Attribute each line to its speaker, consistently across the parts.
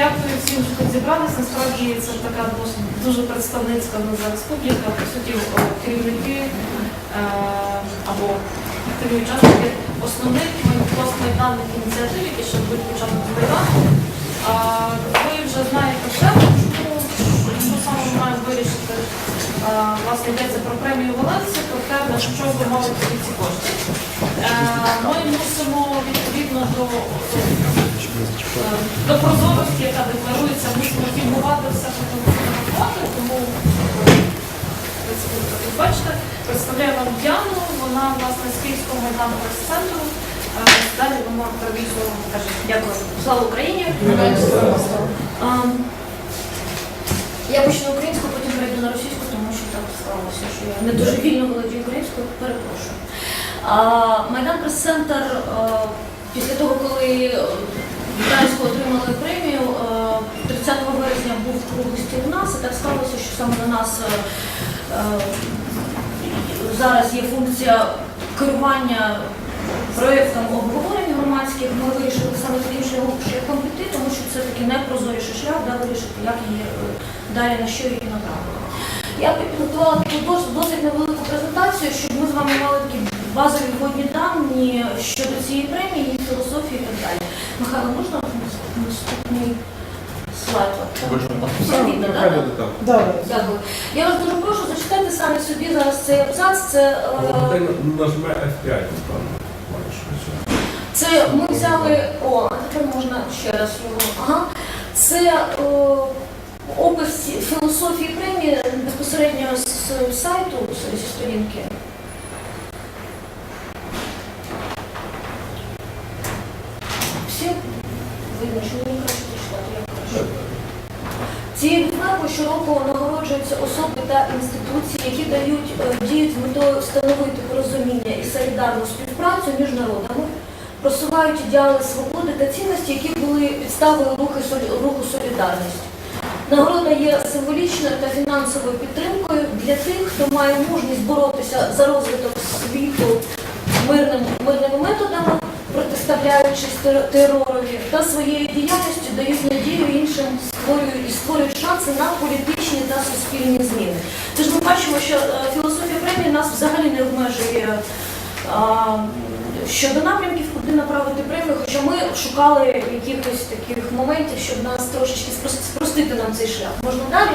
Speaker 1: дякую всім, що тут зібрались. Насправді це така дуже представницька в нас. По суті, керівники е, або активні учасники основних постмайданних ініціатив, які ще будуть початок Майдану. Ви вже знаєте все, що саме ми маємо вирішити. Власне, йдеться про премію Валенсі, про те, на що ви мали ці кошти. Е, Ми мусимо відповідно до до прозорості, яка декларується, мусимо фільмувати все, що ми фотографувати, тому ви це бачите. Представляю вам Яну, вона власне з Київського майдану прес-центру. Е, Далі вона провізу каже, дякую.
Speaker 2: Слава Україні! Я почну українською, потім перейду на російську, тому що так склалося, що я не дуже вільно володію українською, перепрошую. Майдан Прес-центр після того, коли Українську отримали премію, 30 березня був круглий стіл у нас, і так сталося, що саме на нас а, а, зараз є функція керування проєктом обговорень громадських. Ми вирішили саме таким шляхом піти, тому що це такий найпрозоріший шлях, да, вирішити, як її е, далі на що її направити. Я підготувала таку досить невелику презентацію, щоб ми з вами мали такі базові вводні дані щодо цієї премії, її філософії і так далі. Михайло, можна наступний слайд? Все видно?
Speaker 3: Добре.
Speaker 2: Дякую. Я вас дуже прошу зачитайте самі собі зараз цей абзац. Це, е,
Speaker 4: Нажме F5, там маєш щось.
Speaker 2: це ми взяли. О, а тепер можна ще раз його. Ага. Це о, опис філософії премії безпосередньо з сайту, з- зі сторінки. Всі видно, що мені краще прочитати, я прошу. Цією відзнакою щороку нагороджуються особи та інституції, які дають е, діють з метою встановити порозуміння і солідарну співпрацю між народами, просувають ідеали свободи та цінності, які були підставою руху, солідарності. Нагорода є символічною та фінансовою підтримкою для тих, хто має мужність боротися за розвиток світу мирним, мирними методами, протиставляючись теророві, та своєю діяльністю дають надію іншим і створюють шанси на політичні та суспільні зміни. Тож ми бачимо, що е, філософія премії нас взагалі не обмежує щодо напрямків, куди направити премію, хоча ми шукали якихось таких моментів, щоб нас трошечки спростити нам цей шлях. Можна далі.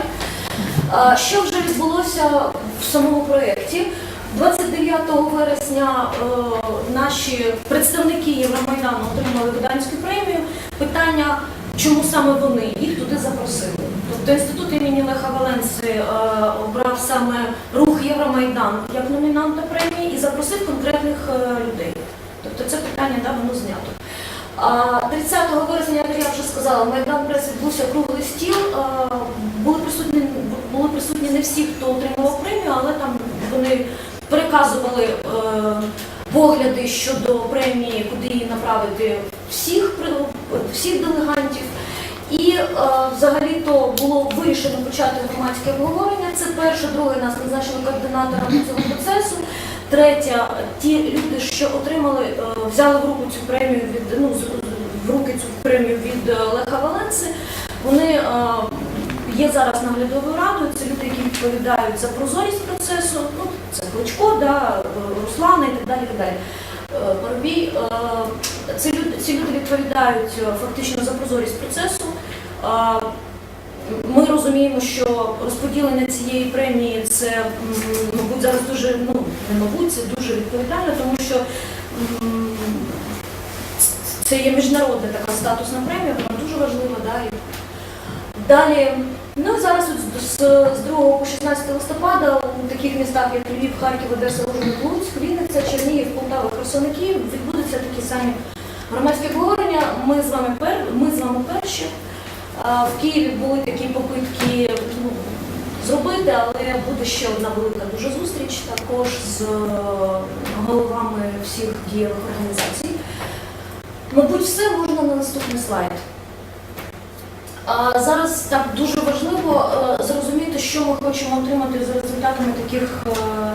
Speaker 2: Що вже відбулося в самому проєкті? 29 вересня е, наші представники Євромайдану отримали Гданську премію. Питання, чому саме вони їх туди запросили. Тобто інститут імені Леха Валенси е, обрав саме рух Євромайдан як номінанта премії і запросив конкретних е, людей. Тобто це питання да, воно знято. А 30 вересня, як я вже сказала, Майдан Прес відбувся круглий стіл. Були присутні, були присутні не всі, хто отримував премію, але там вони переказували е, погляди щодо премії, куди її направити всіх, всіх делегантів. І е, взагалі-то було вирішено почати громадське обговорення. Це перше, друге нас назначили координатором цього процесу. Третє, ті люди, що отримали, е, взяли в руку цю премію від ну в руки цю премію від Леха Валенси. Вони є зараз наглядовою радою. Люди, які відповідають за прозорість процесу. Ну це Кличко, да, Руслана і так далі. і так далі. Е, Парубій. Е, Ці люди, ці люди відповідають е, фактично за прозорість процесу. Ми розуміємо, що розподілення цієї премії це, мабуть, зараз дуже, ну не мабуть, це дуже відповідально, тому що це є міжнародна така статусна премія, вона дуже важлива. Да? Далі, ну зараз от з, з 2 по 16 листопада у таких містах, як Львів, Харків, Одеса, Ужгород, Луцьк, Вінниця, Чернігів, Полтава, Херсон відбудуться такі самі громадські обговорення. Ми з вами пер, ми з вами перші. В Києві були такі попитки ну, зробити, але буде ще одна велика дуже зустріч також з е, головами всіх дієвих організацій. Мабуть, все можна на наступний слайд. Зараз так дуже важливо е, зрозуміти, що ми хочемо отримати за результатами таких е,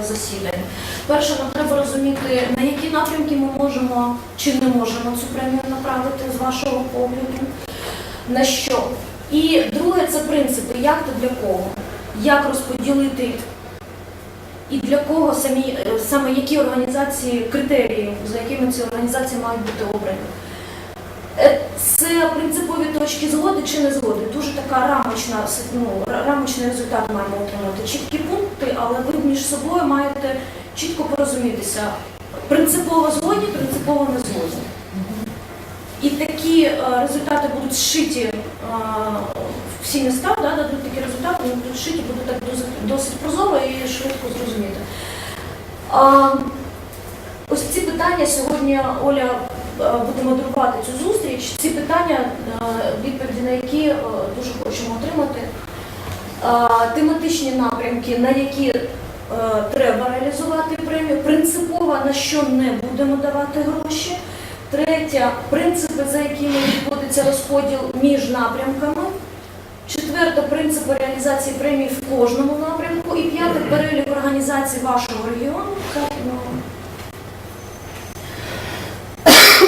Speaker 2: засідань. Перше, нам треба розуміти, на які напрямки ми можемо чи не можемо цю премію направити з вашого погляду. на що. І друге це принципи, як та для кого, як розподілити і для кого самі, е, саме які організації, критерії, за якими ці організації мають бути обрані. Е, Це принципові точки згоди чи не згоди. Дуже така рамочна, ну, рамочний результат маємо отримати. Чіткі пункти, але ви між собою маєте чітко порозумітися. Принципово згодні, принципово не згодні. І такі е, результати будуть зшиті е, всі міста, да, дадуть такі результати, вони будуть зшиті, будуть так досить, досить прозоро і швидко зрозуміти. А, ось ці питання сьогодні Оля е, буде модерувати цю зустріч. Ці питання, е, відповіді на які е, дуже хочемо отримати. Тематичні напрямки, на які треба реалізувати премію, принципово на що не будемо давати гроші. Третє принципи, за якими відбудеться розподіл між напрямками. Четверте принципи реалізації премій в кожному напрямку. І п'яте перелік організацій вашого регіону. західного, е,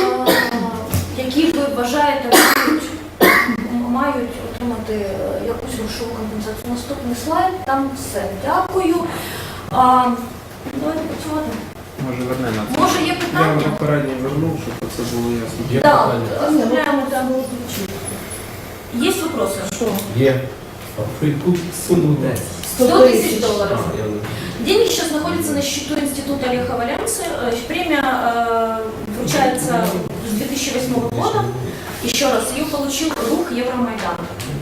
Speaker 2: які ви вважаєте мають, мають отримати е, якусь грошову компенсацію. Наступний слайд, там все. Дякую. А, Давайте працювати.
Speaker 3: Може верне на це.
Speaker 2: Може є
Speaker 3: Я
Speaker 2: питання?
Speaker 3: попередньо вернув, щоб це було ясно.
Speaker 4: Є
Speaker 2: Так,
Speaker 4: питання?
Speaker 2: оформляємо там. Є вопроси?
Speaker 4: Є. Тут суму де?
Speaker 2: 100 тысяч долларов.
Speaker 4: А, я не-
Speaker 2: Деньги сейчас находятся на счету Института Олега Валянцы. Э, Премия э, вручается с 2008 года. Еще раз, ее получил Рух Евромайдан.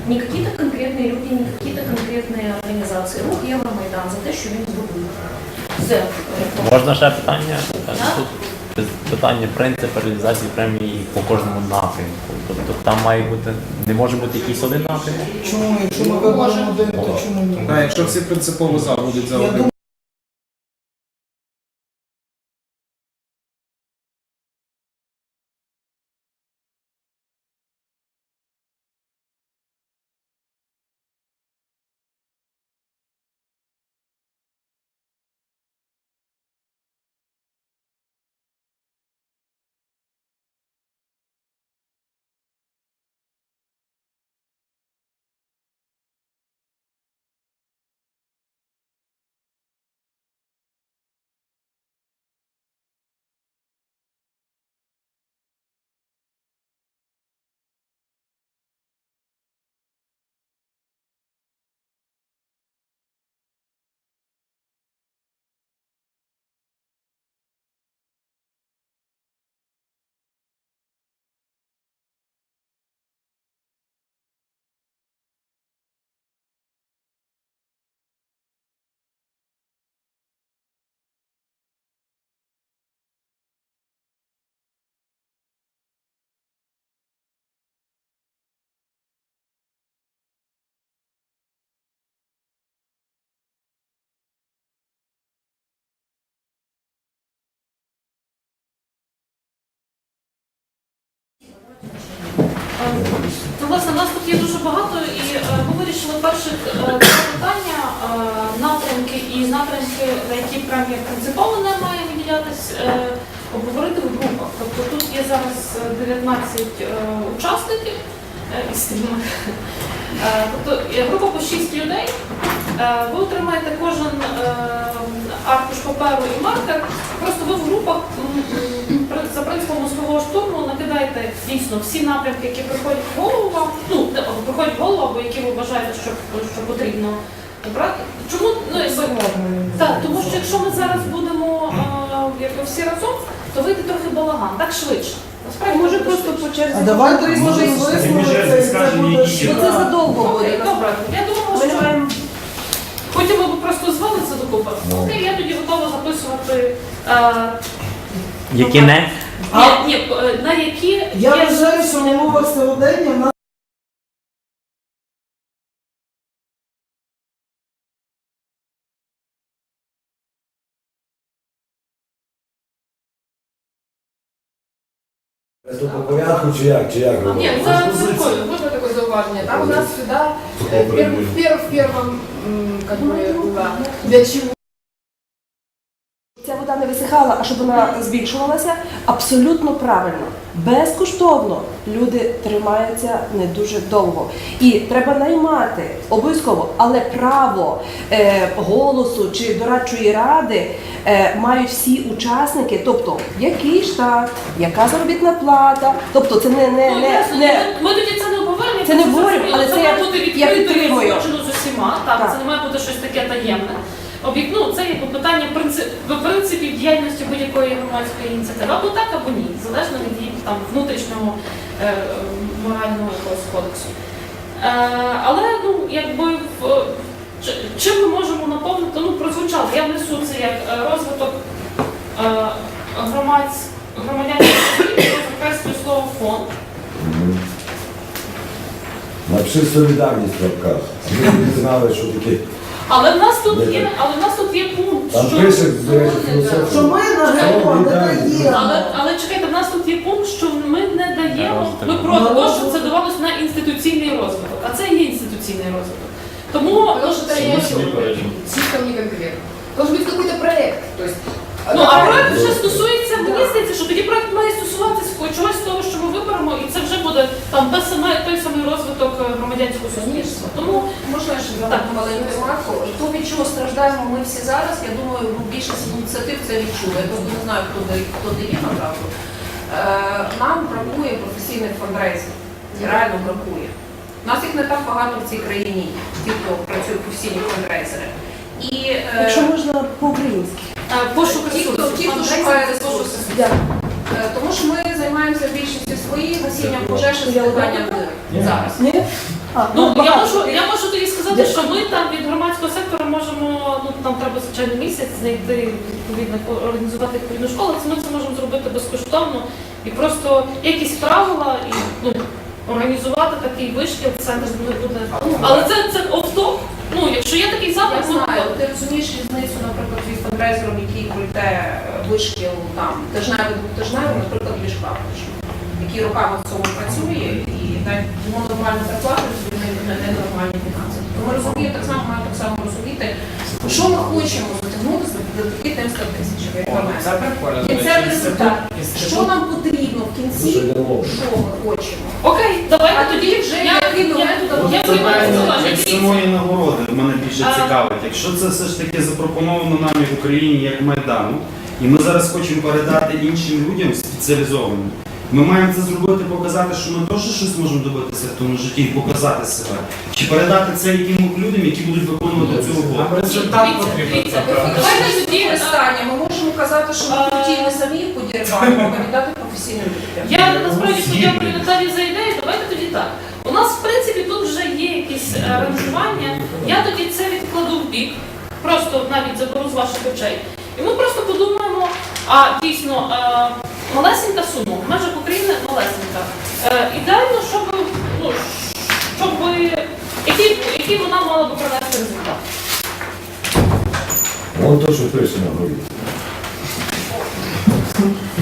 Speaker 2: Не какие-то конкретные люди, не какие-то конкретные организации. Рух Евромайдан за те, що він зробив. Це
Speaker 5: Можна ще питання? Питання принципу реалізації премії по кожному напрямку. Тобто там має бути, не може бути якийсь один напрямок.
Speaker 6: Чому, якщо ми виберемо один, то чому ні?
Speaker 3: Так, якщо всі принципово за будуть за
Speaker 6: Я
Speaker 3: один.
Speaker 6: думаю,
Speaker 1: Ну, власне, нас тут є дуже багато, і е, ми вирішили перших е, питання, е, напрямки і напрямки, на які премія принципово не має виділятись, е, обговорити в групах. Тобто тут є зараз е, 19 е, учасників із. Е, Тобто група по 6 людей. Ви отримаєте кожен аркуш паперу і маркер. Просто ви в групах за принципом мозкового дійсно всі напрямки, які приходять в голову вам, ну, приходять в голову, або які ви вважаєте, що, що потрібно обрати. Чому? Ну, якби, так, тому що якщо ми зараз будемо е, якби всі разом, то вийде трохи балаган, так швидше. Насправді
Speaker 7: Може просто по черзі.
Speaker 6: А давайте
Speaker 7: Може, висновок,
Speaker 6: висновок,
Speaker 7: це-
Speaker 6: буде
Speaker 7: задовго буде.
Speaker 1: добре. Я думала, що потім ми б просто звели це докупи. Окей, я тоді готова записувати. Е,
Speaker 5: Які не?
Speaker 6: А-
Speaker 1: ні, ні, е, на які
Speaker 6: Я
Speaker 1: є-
Speaker 6: вважаю, що в умовах сьогодення в нас
Speaker 8: Це по порядку чи як? Чи як?
Speaker 1: Ні,
Speaker 8: робити?
Speaker 1: це
Speaker 8: Позиція.
Speaker 1: прикольно.
Speaker 7: Можно такое зауважение? Там у нас всегда
Speaker 8: Такого
Speaker 7: э, в, первом, в, первом, в первом, м, как бы, было, для чего
Speaker 9: Ця вода не висихала, а щоб вона збільшувалася, абсолютно правильно. Безкоштовно люди тримаються не дуже довго. І треба наймати обов'язково, але право е, голосу чи дорадчої ради е, мають всі учасники, тобто який штат, яка заробітна плата, тобто це не, не,
Speaker 1: Ну,
Speaker 9: не,
Speaker 1: ясно,
Speaker 9: не
Speaker 1: ми, тоді це не обговорюємо.
Speaker 9: Це не
Speaker 1: просто
Speaker 9: але
Speaker 1: це
Speaker 9: це
Speaker 1: має
Speaker 9: я-
Speaker 1: бути
Speaker 9: я
Speaker 1: відкрито і
Speaker 9: підтримую.
Speaker 1: з усіма. Так,
Speaker 9: Так.
Speaker 1: це не має бути щось таке таємне. Об'єкт, ну, це якби питання принцип, принципів діяльності будь-якої громадської ініціативи. Або так, або ні, залежно від її там внутрішнього е, морального якогось кодексу. Е, але ну, якби в, чим ми можемо наповнити, ну прозвучало, я внесу це як е, розвиток е, громадсь, громадянських закреслюю слово фонд.
Speaker 8: Напиши солідарність в лапках. Ми не знали, що таке.
Speaker 1: Але в нас тут є, але в нас тут є пункт,
Speaker 8: Там
Speaker 1: що
Speaker 8: пише, до речі, філософія.
Speaker 6: Що ми на не даємо.
Speaker 1: але, але чекайте, в нас тут є пункт, що ми не даємо. Ми проти того, щоб це давалось на інституційний розвиток. А це є інституційний розвиток. Тому
Speaker 7: Потому что это не слишком не конкретно. Должен быть какой-то проект. То есть,
Speaker 1: ну а проект вже стосується. Мені здається, що тоді проект має стосуватися чогось з того, що ми виберемо, і це вже буде там те саме той самий розвиток е, громадянського суспільства. Тому
Speaker 10: Можна я ще
Speaker 1: Так.
Speaker 10: маленьку ремарку? То, від чого страждаємо ми всі зараз, я думаю, ну, більшість ініціатив це відчула. Я просто не знаю, хто дає, хто дає направду. Е, нам бракує професійних фандрейзів. Реально бракує. У нас їх не так багато в цій країні, ті, хто працює професійні фандрейзери. І е,
Speaker 9: якщо можна по-українськи.
Speaker 1: е, пошук
Speaker 10: ті, хто, ті, хто шукає ресурси. Тому що ми займаємося в більшості своїх гасінням пожеж і зберіганням зараз.
Speaker 9: А,
Speaker 1: Ну, я можу, я можу тоді сказати, що ми там від громадського сектору можемо, ну там треба звичайно місяць знайти відповідно організувати відповідну школу. Це ми це можемо зробити безкоштовно і просто якісь правила і ну організувати такий вишкіл, центр не буде. Але це це офтоп. Ну, якщо є такий запит, ми
Speaker 10: знаю, ти розумієш різницю, наприклад, від фандрейзером, який пройде е, вишкіл там. Тижневий, двотижневий, наприклад, більш який роками в цьому працює. і навіть йому нормально зарплату, він не, не нормальні фінанси. Тобто ми так само має так само розуміти, що ми хочемо затягнути за такі 300 тисяч.
Speaker 3: Це прикольно.
Speaker 10: Кінцевий результат. Що нам потрібно в кінці,
Speaker 8: Що
Speaker 10: ми хочемо.
Speaker 1: Окей, давайте тоді
Speaker 10: вже
Speaker 1: я,
Speaker 10: який
Speaker 1: я,
Speaker 11: самої нагороди мене більше цікавить. Якщо це все ж таки запропоновано нами в Україні як Майдану, і ми зараз хочемо передати іншим людям спеціалізованим, ми маємо це зробити, показати, що ми теж щось можемо добитися в тому житті і показати себе. Чи передати це яким людям, які будуть виконувати цю роботу.
Speaker 3: Результат потрібен.
Speaker 1: Давайте тоді, е,
Speaker 10: Використання. Ми можемо казати, що ми хотіли самі подірвати, а професійним людям.
Speaker 1: Я насправді подякую Наталі за ідею. Давайте тоді так. У нас, в принципі, тут вже є якісь е, аранжування. Я тоді це відкладу в бік, просто навіть заберу з ваших очей. І ми просто подумаємо, а дійсно е, малесенька сума, в межах України малесенька. Е, ідеально, щоб, ну, щоб який, який вона мала би принести результат.
Speaker 8: Вон то, що пише на горі.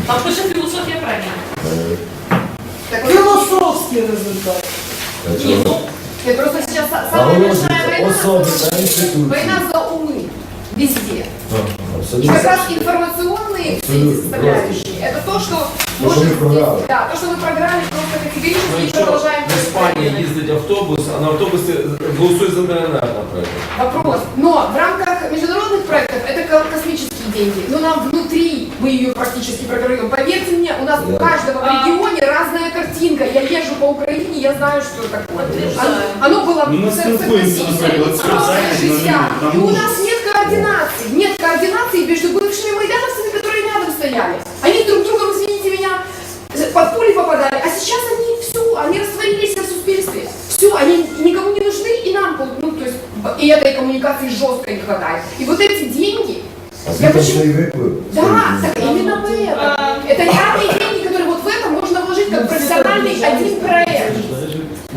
Speaker 1: Там пише філософія премії.
Speaker 8: Е,
Speaker 6: Філософський результат.
Speaker 8: та
Speaker 1: Ні,
Speaker 8: чого?
Speaker 1: ну,
Speaker 7: это просто сейчас са- самая большая
Speaker 8: Наголошується
Speaker 7: война.
Speaker 8: особи та інституції.
Speaker 7: Война за умы. Везде. Как
Speaker 8: Абсолютно.
Speaker 7: раз информационные все эти
Speaker 8: Абсолютно.
Speaker 7: составляющие. Это то, что
Speaker 8: То, что
Speaker 7: может
Speaker 8: мы програли.
Speaker 7: здесь- Да, то, что мы программе просто категорически
Speaker 12: Ну,
Speaker 7: не
Speaker 12: якщо
Speaker 7: продолжаем.
Speaker 12: в Іспанії
Speaker 7: происходить.
Speaker 12: їздить автобус, а на автобусі голосує за ДНР, наприклад.
Speaker 7: Вопрос. Но в рамках международных проектов это ко- космические деньги. Но нам внутри мы ее практически продаем. Поверьте мне, у нас у
Speaker 8: Я-
Speaker 7: каждого в
Speaker 1: А.
Speaker 7: регионе разная картинка. Я езжу по Украине, я знаю, что это такое.
Speaker 10: Подтверждаю.
Speaker 7: Оно, оно было
Speaker 11: Ну, мы
Speaker 7: со-
Speaker 11: спілкуємося,
Speaker 7: согласитесь,
Speaker 11: наприклад, з
Speaker 7: просто
Speaker 11: Казахстаном,
Speaker 7: жестяк.
Speaker 11: там
Speaker 7: И у
Speaker 11: ужас.
Speaker 7: нас нет координации. Нет координации между бывшими майдановцами, которые рядом стояли. и этой коммуникации жестко не хватает. И вот эти деньги,
Speaker 8: А звідти ще й виплив.
Speaker 7: да, так именно поэтому. Это реальные деньги, которые вот в это можно вложить как профессиональный один проект.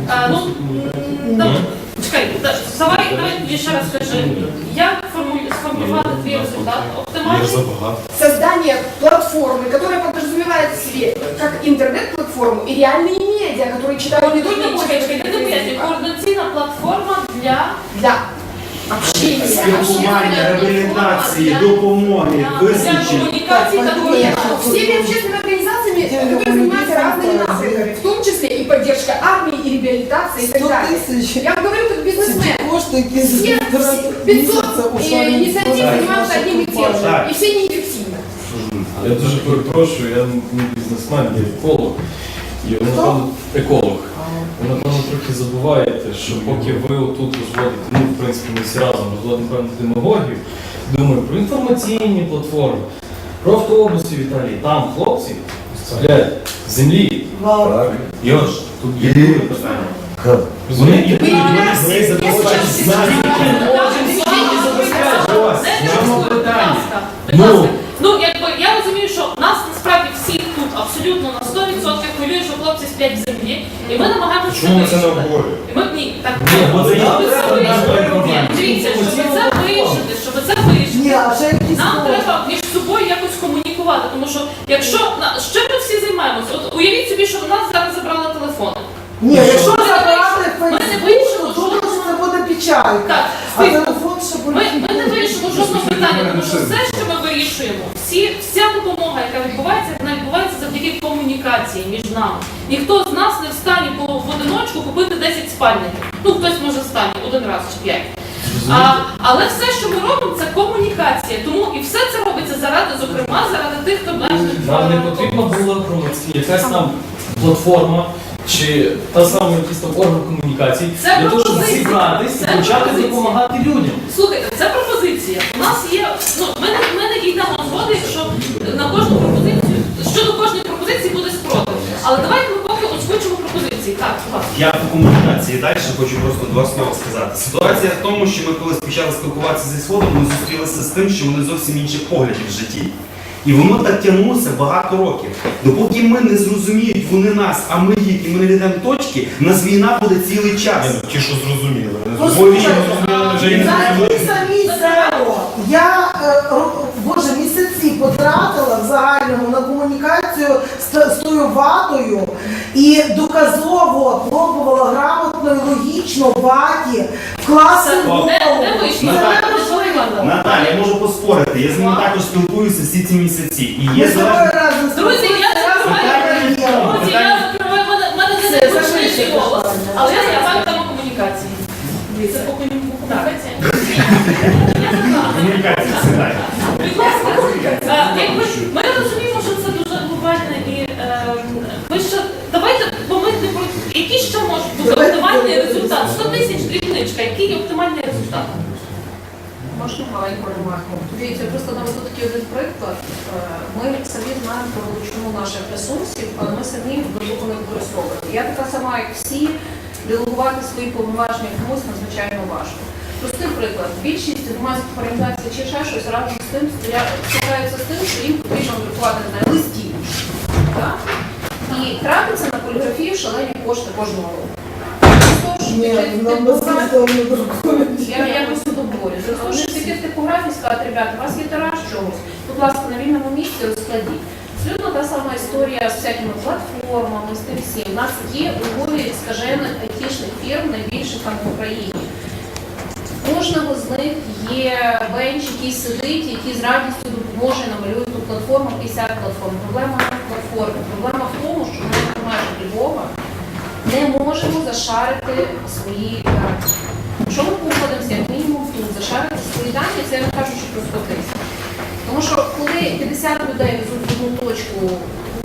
Speaker 1: А, ну, м, да, чекай, да, давай, давай тоді ще раз скажи, як формулю- сформулювати твій результат оптимальний?
Speaker 7: Создание платформы, которая подразумевает в себе как интернет-платформу и реальные медиа, которые читают не только
Speaker 1: Чекай, чекай, чекай, ти не пояснюй.
Speaker 7: пользователи,
Speaker 1: координаційна платформа для
Speaker 7: для общения.
Speaker 11: Спілкування, реабілітації, допомоги,
Speaker 1: для
Speaker 11: визначення.
Speaker 1: комунікації та
Speaker 7: Нет,
Speaker 1: комунікації.
Speaker 7: всеми общественными организациями которые занимаются разными напрямками, в том числе и поддержка армии, и реабилитация, и так
Speaker 6: 100
Speaker 7: далее.
Speaker 6: тисяч.
Speaker 7: Я вам говорю как
Speaker 6: Це
Speaker 7: бизнесмен.
Speaker 6: Кошти, які з- місяця
Speaker 7: 500
Speaker 6: ушли
Speaker 7: э,
Speaker 6: в
Speaker 7: инициатив
Speaker 6: бюджет.
Speaker 7: занимаются одним и тем же,
Speaker 11: Так.
Speaker 7: и все неэффективно.
Speaker 4: Я дуже перепрошую, я не бізнесмен, я еколог. І ви, напевно, еколог. Ви, напевно, трохи забуваєте, що поки ви отут розводите, ну, в принципі, ми всі разом розводимо певну демагогію, думаю про інформаційні платформи, про автобуси в Італії. Там хлопці справляють землі. Йош, тут є
Speaker 8: І-
Speaker 4: друге питання. Вони забезпечують Ось, питання.
Speaker 1: Будь
Speaker 4: Ну.
Speaker 1: ласка. Ну, якби я розумію, що нас насправді всіх тут абсолютно на 100% хвилює, що хлопці сплять в землі, і ми намагаємося
Speaker 4: Чому ми це не обговорюємо?
Speaker 1: І Ми ні, так
Speaker 4: Ні, бо це я
Speaker 1: це Дивіться, щоб це вирішити, щоб це вирішити.
Speaker 6: А ще якісь
Speaker 1: Нам треба між собою якось комунікувати, тому що якщо на з чим ми всі займаємося, от уявіть собі, що в нас зараз забрали телефони.
Speaker 6: Ні, якщо
Speaker 1: Ми не
Speaker 6: забрати
Speaker 1: вирішимо, ми не
Speaker 6: Фейсбук,
Speaker 1: вирішимо
Speaker 6: то думаю, що це буде печалька.
Speaker 1: Так,
Speaker 6: А телефон ще
Speaker 1: Ми,
Speaker 6: буде.
Speaker 1: ми не вирішимо жодного питання, тому що все, що ми вирішуємо, всі, вся допомога, яка відбувається, вона відбувається завдяки комунікації між нами. Ніхто з нас не встані по в одиночку купити 10 спальників. Ну хтось може встане один раз чи п'ять. А, але все, що ми робимо, це комунікація. Тому і все це робиться заради, зокрема, заради тих, хто мешкає.
Speaker 4: Нам не потрібна була громадська якась там платформа чи та сама якийсь там орган комунікації
Speaker 1: Це
Speaker 4: для того, щоб
Speaker 1: пропозиція.
Speaker 4: зібратись
Speaker 1: Це
Speaker 4: і почати
Speaker 1: пропозиція.
Speaker 4: допомагати людям.
Speaker 1: Слухайте, це пропозиція. У нас є. Ну ми не ми не дійдемо згоди, якщо на кожну пропозицію щодо кожної пропозиції буде спротив. Але давайте ми поки озвучимо пропозиції. Так, будь ласка.
Speaker 11: Я по комунікації далі хочу просто два слова сказати. Ситуація в тому, що ми коли почали спілкуватися зі сходом, ми зустрілися з тим, що вони зовсім інших поглядів в житті. І воно так тягнулося багато років. Допоки ми не зрозуміють вони нас, а ми їх, і ми не йдемо точки, нас війна буде цілий час.
Speaker 4: Ті, що зрозуміли.
Speaker 6: Послухайте, самі село. Я е, боже місяці потратила в загальному на комунікацію з, з тою ватою і доказово пробувала грамотно і логічно ваті вкласти
Speaker 1: Це не вийшло.
Speaker 11: Наталя, я можу поспорити, я з ними також спілкуюся всі ці місяці. І є
Speaker 6: з тобою
Speaker 11: залежно.
Speaker 1: Друзі, я закриваю. Друзі, я закриваю мене мене не голос, але я закриваю тему комунікації. Це по комунікації.
Speaker 11: Комунікація далі.
Speaker 1: Будь ласка, ми розуміємо, що це дуже глобальне і е, ми ще давайте, бо ми не про який ще може бути оптимальний результат. 100 тисяч дрібничка, який є оптимальний результат?
Speaker 10: Можна маленьку ремарку. Дивіться, просто наведу такий один приклад. Е, Ми самі знаємо про величину наших ресурсів, але ми самі глибоко не використовуємо. Я така сама, як всі, делегувати свої повноваження комусь надзвичайно важко. Простий приклад. Більшість громадських організацій чи ще щось разом з тим стикаються з тим, що їм потрібно друкувати не листів. І тратиться на поліграфію шалені кошти кожного року. Що
Speaker 6: нам друкують.
Speaker 10: я, я просто говорю. Зрозуміло, що тільки типографії сказати, ребята, у вас є тираж чогось, будь ласка, на вільному місці розкладіть. Абсолютно та сама історія з всякими платформами, з тим всім. У нас є у Львові скажених айтішних фірм, найбільших там в Україні. У Кожного з них є бенч, який сидить, який з радістю допоможе намалює ту платформу, 50 платформ. Проблема не в платформі. Проблема в тому, що ми в межах Львова не можемо зашарити свої дані. Якщо ми погодимося, як мінімум тут, зашарити свої дані, це я не кажу, що про 100 тисяч. Тому що коли 50 людей везуть в одну точку,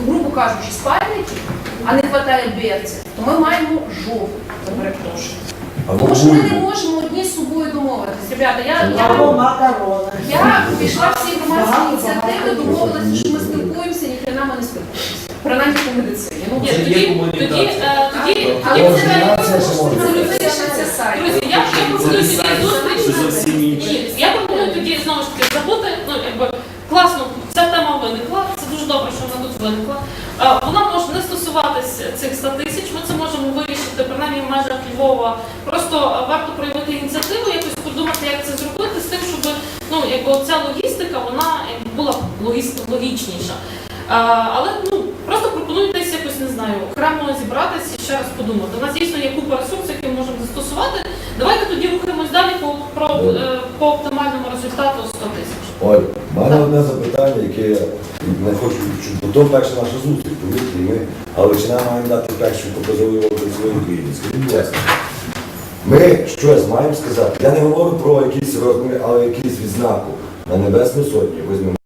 Speaker 10: грубо кажучи, спальників, а не вистачає берців, то ми маємо жовту, перепрошую.
Speaker 8: Або
Speaker 10: Тому що ми не можемо одні з собою домовитися. Ребята, я,
Speaker 6: Або
Speaker 10: я,
Speaker 6: макарони.
Speaker 10: я пішла всі громадські ініціативи, домовилася, що ми спілкуємося, ні хрена ми не спілкуємося. Принаймні по медицині. Ну,
Speaker 4: Це є
Speaker 1: тоді,
Speaker 4: комунікація.
Speaker 1: тоді, е, тоді, тоді
Speaker 10: це
Speaker 8: Координація ще може бути.
Speaker 10: вирішиться сайт.
Speaker 1: Друзі, я, я пропоную тоді зустріч.
Speaker 11: Це зовсім інше.
Speaker 1: Ні, я пропоную тоді знову ж таки забути, ну якби класно, ця тема виникла, це дуже добре, що вона тут виникла. Е, Вона може не стосуватись цих 100 Львова. Просто е, варто проявити ініціативу, якось подумати, як це зробити, з тим, щоб ну, якби ця логістика вона була логіс- логічніша. Е, Але ну просто пропоную десь якось не знаю, окремо зібратися і ще раз подумати. У нас дійсно є купа ресурсів, які ми можемо застосувати. Давайте тоді рухаємось далі по, про, е, по оптимальному результату 100 тисяч.
Speaker 8: Оль, в мене одне запитання, яке не хочу, щоб- бо то перша наша зустріч, повірте, ми Галичина маємо дати першу показову образ своїй Україні. Скажіть, будь ласка, ми щось маємо сказати. Я не говорю про якісь розміри, але якісь відзнаку на Небесну Сотню. Візьмемо.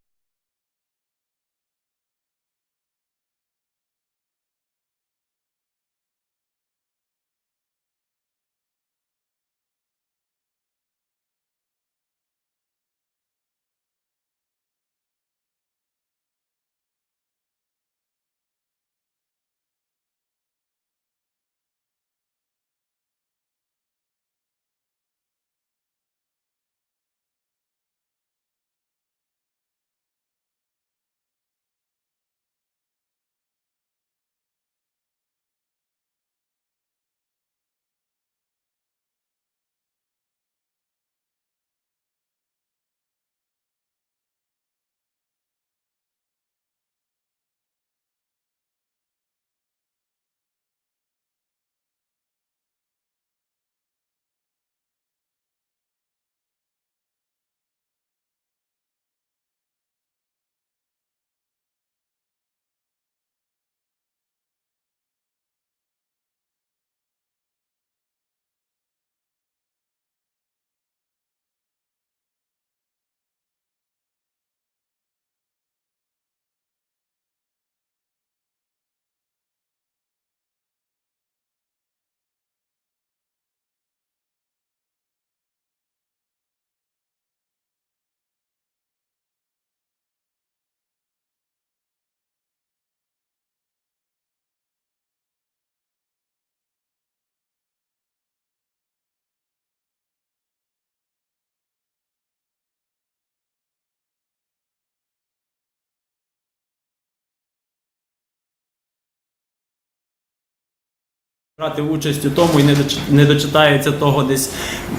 Speaker 5: Брати участь у тому і не дочитається того десь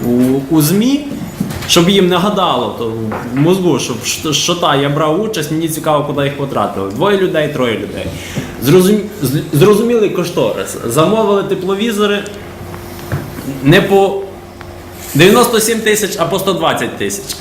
Speaker 5: у, у ЗМІ, щоб їм нагадало то в мозку, щоб що, що та я брав участь, мені цікаво, куди їх потратили. Двоє людей, троє людей. Зрозум, з- зрозумілий кошторис. Замовили тепловізори не по 97 тисяч, а по 120 тисяч.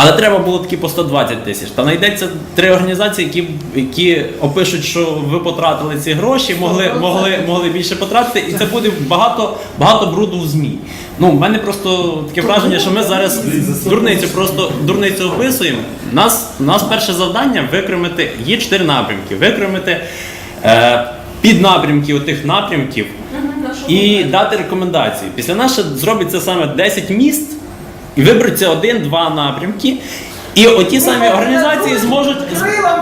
Speaker 5: Але треба було таки по 120 тисяч. Та знайдеться три організації, які, які опишуть, що ви потратили ці гроші, могли, могли, могли більше потратити, і це буде багато, багато бруду в ЗМІ. Ну, в мене просто таке враження, що ми зараз дурницю просто дурницю описуємо. У нас, нас перше завдання викремити, є чотири напрямки, викремити е, піднапрямки отих напрямків і дати рекомендації. Після нас ще зробить це саме 10 міст і виберуться один-два напрямки. І оті самі організації зможуть.
Speaker 6: Крилам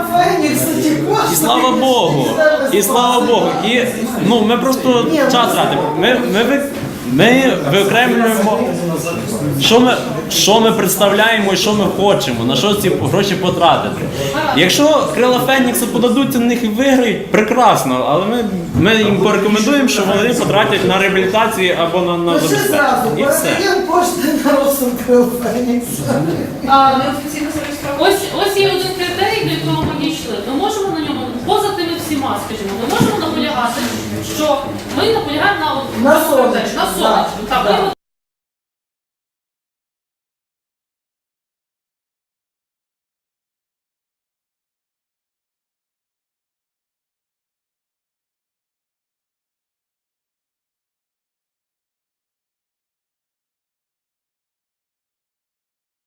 Speaker 5: І слава Богу, і слава Богу. І ну ми просто час тратимо. Ми, ми, ви- ми виокремлюємо, що ми, що ми представляємо і що ми хочемо, на що ці гроші потратити. Якщо крила Фенікса подадуться на них і виграють, прекрасно, але ми, ми їм порекомендуємо, що вони потратять на реабілітацію або на, на
Speaker 6: Ну зразу,
Speaker 5: забезпечення. І все.
Speaker 6: на розсуд Крил Фенікса.
Speaker 1: Ось ось є один критерій, до якого ми дійшли. Ми можемо на ньому, поза тими всіма, скажімо, ми можемо наполягати, що ми наполягаємо на,
Speaker 6: На
Speaker 1: критерію,
Speaker 6: сонечку,
Speaker 1: на сонечку. Так, ми
Speaker 6: так.
Speaker 1: його